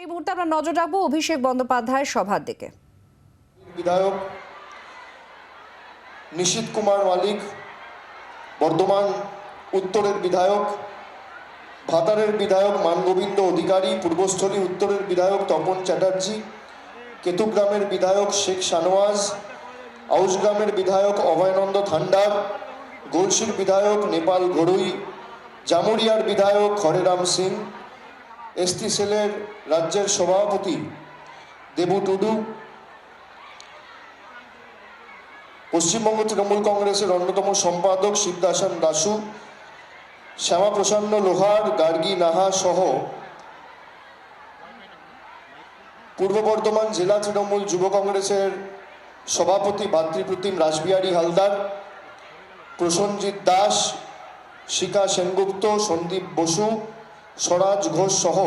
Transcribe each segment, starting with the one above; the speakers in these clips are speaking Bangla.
এই মুহূর্তে আমরা নজর রাখব অভিষেক বন্দ্যোপাধ্যায়ের সভার দিকে। বিধায়ক নিশীত কুমার মালিক, বর্ধমান উত্তরের বিধায়ক, ভাতারের বিধায়ক মানগোবিন্দ অধিকারী, পূর্বস্থলী উত্তরের বিধায়ক তপন চ্যাটার্জি, কেতুগ্রামের বিধায়ক শেখ শানওয়াজ আউসগ্রামের বিধায়ক অভয়নন্দ থান্ডার, গোলসির বিধায়ক নেপাল ঘড়ুই জামুরিয়ার বিধায়ক হরেরাম সিং এসটি সেলের রাজ্যের সভাপতি দেবু টুডু, পশ্চিমবঙ্গ তৃণমূল কংগ্রেসের অন্যতম সম্পাদক শিবদাসান দাসু, শ্যামাপ্রসন্ন লোহার, গার্গী নাহা সহ পূর্ব বর্ধমান জেলা তৃণমূল যুব কংগ্রেসের সভাপতি ভাতৃপ্রতিম রাসবিহারী হালদার, প্রসঞ্জিৎ দাস, শিখা সেনগুপ্ত, সন্দীপ বসু স্বরাজ ঘোষ সহ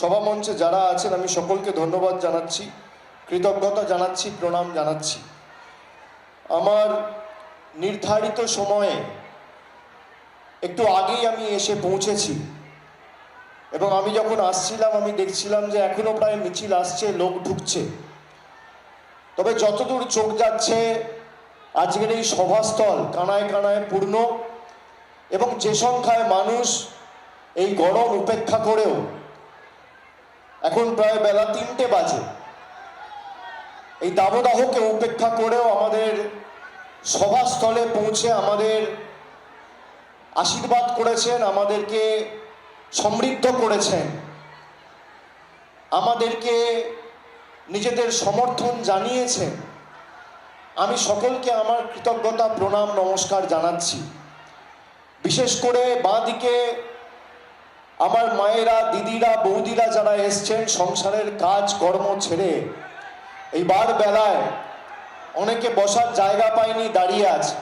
সভামঞ্চে যারা আছেন, আমি সকলকে ধন্যবাদ জানাচ্ছি, কৃতজ্ঞতা জানাচ্ছি, প্রণাম জানাচ্ছি। আমার নির্ধারিত সময়ে একটু আগেই আমি এসে পৌঁছেছি এবং আমি যখন আসছিলাম, আমি দেখছিলাম যে এখনও প্রায় মিছিল আসছে, লোক ঢুকছে। তবে যতদূর চোখ যাচ্ছে, আজকের এই সভাস্থল কানায় কানায় পূর্ণ এবং যে সংখ্যায় মানুষ এই গরম উপেক্ষা করেও এখন প্রায় বেলা তিনটে বাজে। এই দাবদাহকে উপেক্ষা করেও আমাদের সভাস্থলে পৌঁছে আমাদের আশীর্বাদ করেছেন, আমাদেরকে সমৃদ্ধ করেছেন। আমাদেরকে নিজেদের সমর্থন জানিয়েছেন। আমি সকলকে আমার কৃতজ্ঞতা, প্রণাম, নমস্কার জানাচ্ছি। বিশেষ করে বাঁদিকে আমার মায়েরা, দিদিরা, বৌদিরা যারা এসছেন সংসারের কাজ, কর্ম ছেড়ে এই বার বেলায় অনেকে বসার জায়গা পায়নি, দাঁড়িয়ে আছে।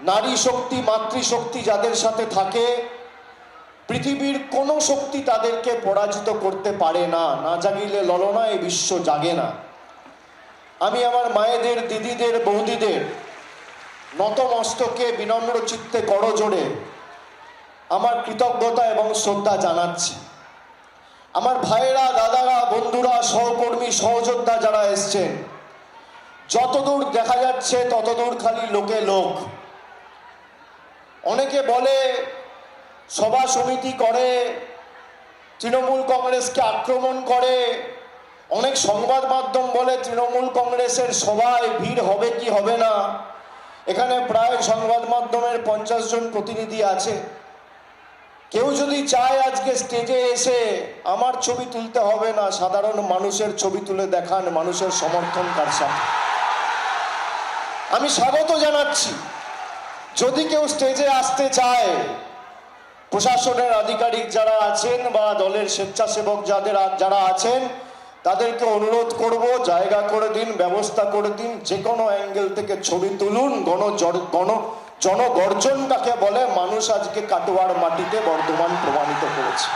নারী শক্তি মাতৃশক্তি যাদের সাথে থাকে, পৃথিবীর কোনো শক্তি তাদেরকে পরাজিত করতে পারে না। না জাগিলে ললনা, এ বিশ্ব জাগে না। আমি আমার মায়েদের, দিদিদের, বৌদিদের নতমস্তকে বিনম্র চিত্তে করজোড়ে আমার কৃতজ্ঞতা এবং শ্রদ্ধা জানাচ্ছি। আমার ভাইয়েরা, দাদারা, বন্ধুরা, সহকর্মী, সহযোদ্ধা যারা এসছেন, যতদূর দেখা যাচ্ছে ততদূর খালি লোকে লোক। অনেকে বলে, সভা সমিতি করে, তৃণমূল কংগ্রেসকে আক্রমণ করে, অনেক সংবাদ মাধ্যম বলে তৃণমূল কংগ্রেসের সভায় ভিড় হবে কি হবে না। এখানে প্রায় সংবাদ মাধ্যমের পঞ্চাশ জন প্রতিনিধি আছে। কেউ যদি চায় আজকে স্টেজে এসে আমার ছবি তুলতে হবে না, সাধারণ মানুষের ছবি তুলে দেখান, মানুষের সমর্থন কার সাথে আমি স্বাগত জানাচ্ছি। যদি কেউ স্টেজে আসতে চায়, প্রশাসনের আধিকারিক যারা আছেন বা দলের স্বেচ্ছাসেবক যাদের যারা আছেন, তাদেরকে অনুরোধ করব, জায়গা করে দিন, ব্যবস্থা করে দিন যে কোনো অ্যাঙ্গেল থেকে ছবি তুলুন, গণ গণ জনগর্জন কাকে বলে মানুষ আজকে কাটোয়ার মাটিতে বর্ধমান প্রমাণিত করেছে।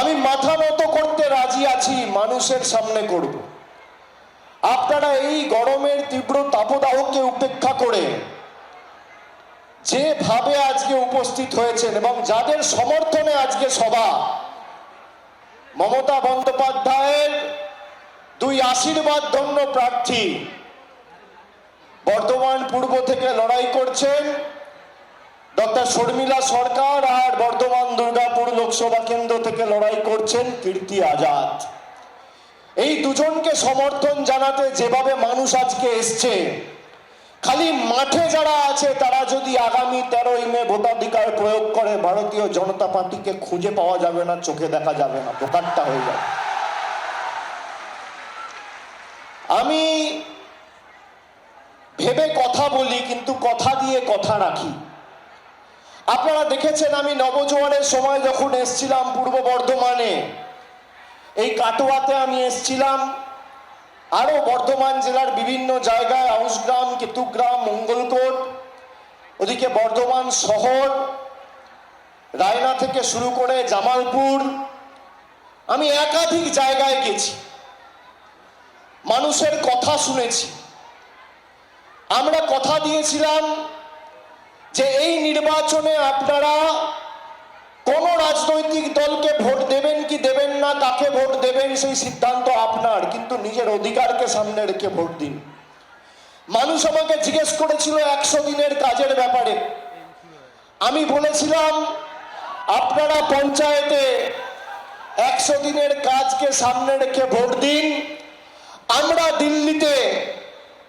আমি মাথা নত করতে রাজি আছি, মানুষের সামনে করব। আপনারা এই গরমের তীব্র তাপদাহকে উপেক্ষা করে যেভাবে আজকে উপস্থিত হয়েছেন এবং যাদের সমর্থনে আজকে সভা, মমতা বন্দ্যোপাধ্যায়ের দুই আশীর্বাদ ধন্য প্রার্থী বর্ধমান পূর্ব থেকে লড়াই করছেন ডক্টর শর্মিলা সরকার আর বর্ধমান দুর্গাপুর লোকসভা কেন্দ্র থেকে লড়াই করছেন কীর্তি আজাদ। এই দুজনকে সমর্থন জানাতে যেভাবে মানুষ আজকে এসছে, খালি মাঠে যারা আছে তারা যদি আগামী তেরোই মে ভোটাধিকার প্রয়োগ করে, ভারতীয় জনতা পার্টিকে খুঁজে পাওয়া যাবে না, চোখে দেখা যাবে না বোকারটা হয়ে যাবে। আমি কথা বলি, কিন্তু কথা দিয়ে কথা রাখি। আপনারা দেখেছেন আমি নবজোয়ানের সময় যখন এসছিলাম পূর্ব বর্ধমানে, এই কাটোয়াতে আমি এসছিলাম। আরও বর্ধমান জেলার বিভিন্ন জায়গায় আউসগ্রাম কেতুগ্রাম মঙ্গলকোট, ওদিকে বর্ধমান শহর, রায়না থেকে শুরু করে জামালপুর, আমি একাধিক জায়গায় গেছি। মানুষের কথা শুনেছি। আমরা কথা দিয়েছিলাম যে এই নির্বাচনে আপনারা কোনো রাজনৈতিক দলকে ভোট দেবেন কি দেবেন না, কাকে ভোট দেবেন সেই সিদ্ধান্ত আপনার, কিন্তু নিজের অধিকারকে সামনে রেখে ভোট দিন। মানুষ আমাকে জিজ্ঞেস করেছিল একশো দিনের কাজের ব্যাপারে। আমি বলেছিলাম, আপনারা পঞ্চায়েতে একশো দিনের কাজকে সামনে রেখে ভোট দিন। আমরা দিল্লিতে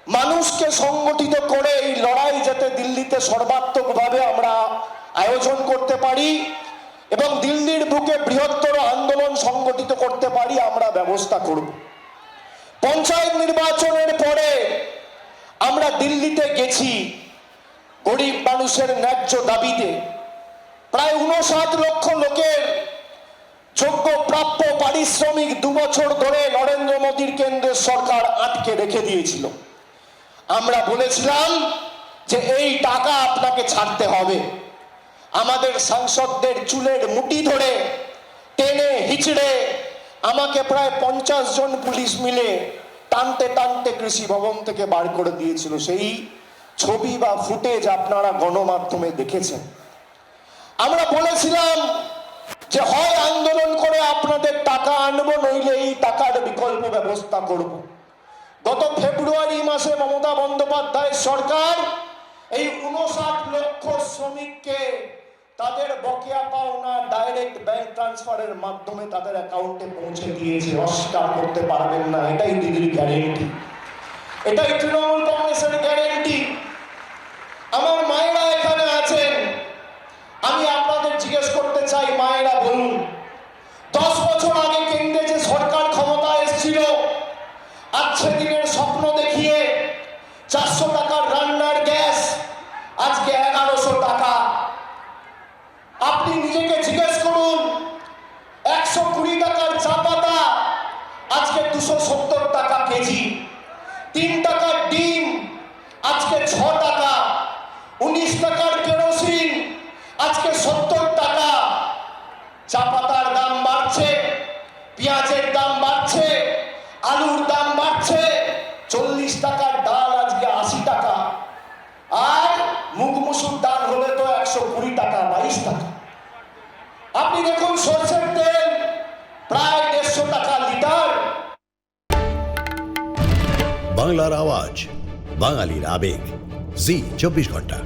মানুষকে সংগঠিত করে এই লড়াই যাতে দিল্লিতে সর্বাত্মকভাবে আমরা আয়োজন করতে পারি এবং দিল্লির বুকে বৃহত্তর আন্দোলন সংগঠিত করতে পারি, আমরা ব্যবস্থা করব। পঞ্চায়েত নির্বাচনের পরে আমরা দিল্লিতে গেছি গরিব মানুষের ন্যায্য দাবিতে। প্রায় উনষাট লক্ষ লোকের যোগ্য, প্রাপ্য, পারিশ্রমিক দু বছর ধরে নরেন্দ্র মোদীর কেন্দ্রের সরকার আটকে রেখে দিয়েছিল। আমরা বলেছিলাম যে এই টাকা আপনাকে ছাড়তে হবে। আমাদের সাংসদদের চুলের মুঠি ধরে, টেনে হিচড়ে আমাকে প্রায় পঞ্চাশ জন পুলিশ মিলে টানতে টানতে কৃষি ভবন থেকে বার করে দিয়েছিল। সেই ছবি বা ফুটেজ আপনারা গণমাধ্যমে দেখেছেন। আমরা বলেছিলাম যে হয় আন্দোলন করে আপনাদের টাকা আনব, নইলে এই টাকার বিকল্প ব্যবস্থা করব। গত ফেব্রুয়ারি মাসে মমতা বন্দ্যোপাধ্যায়ের সরকার এই উনষাট লক্ষ শ্রমিককে তাদের বকেয়া পাওনা ডাইরেক্ট ব্যাংক ট্রান্সফারের মাধ্যমে তাদের অ্যাকাউন্টে পৌঁছে দিয়েছে। অস্বীকার করতে পারবেন না, এটাই দিদির গ্যারেন্টি এটাই তৃণমূল কংগ্রেসের গ্যারেন্টি আমার মায়েরা এখানে আছেন। আমি আপনাদের জিজ্ঞেস করতে চাই, মায়েরা সরষের তেল প্রায় দেড়শো টাকা লিটার। বাংলার আওয়াজ বাঙালির আবেগ। জি চব্বিশ ঘণ্টা।